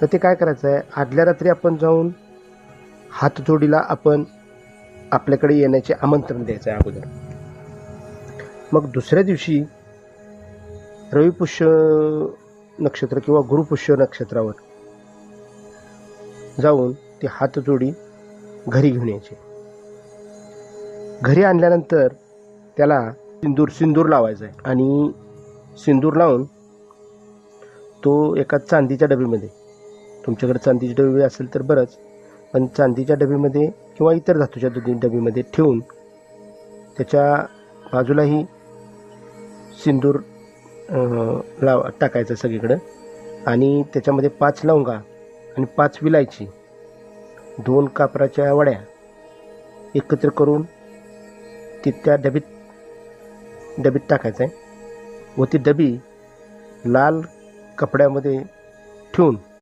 तर ते काय करायचं आहे? आदल्या रात्री आपण जाऊन हातजोडीला आपण आपल्याकडे येण्याचे आमंत्रण द्यायचं आहे अगोदर. मग दुसऱ्या दिवशी रविपुष्य नक्षत्र किंवा गुरुपुष्य नक्षत्रावर जाऊन ती हातजोडी घरी घेऊन यायची. घरी आणल्यानंतर त्याला सिंदूर सिंदूर लावायचा आहे. आणि सिंदूर लावून तो एका चांदीच्या डबीमध्ये तुमच्याकडे चांदीची डबी असेल तर बरंच पण चांदीच्या डबीमध्ये किंवा इतर धातूच्या दुधी डबीमध्ये ठेवून त्याच्या बाजूलाही सिंदूर लाव टाकायचं सगळीकडं. आणि त्याच्यामध्ये पाच लवंगा आणि पाच विलायची दोन कापराच्या वड्या एकत्र करून ती त्या डबीत डबीत टाकायचं आहे व ती डबी लाल कपड्यामध्ये ठेवून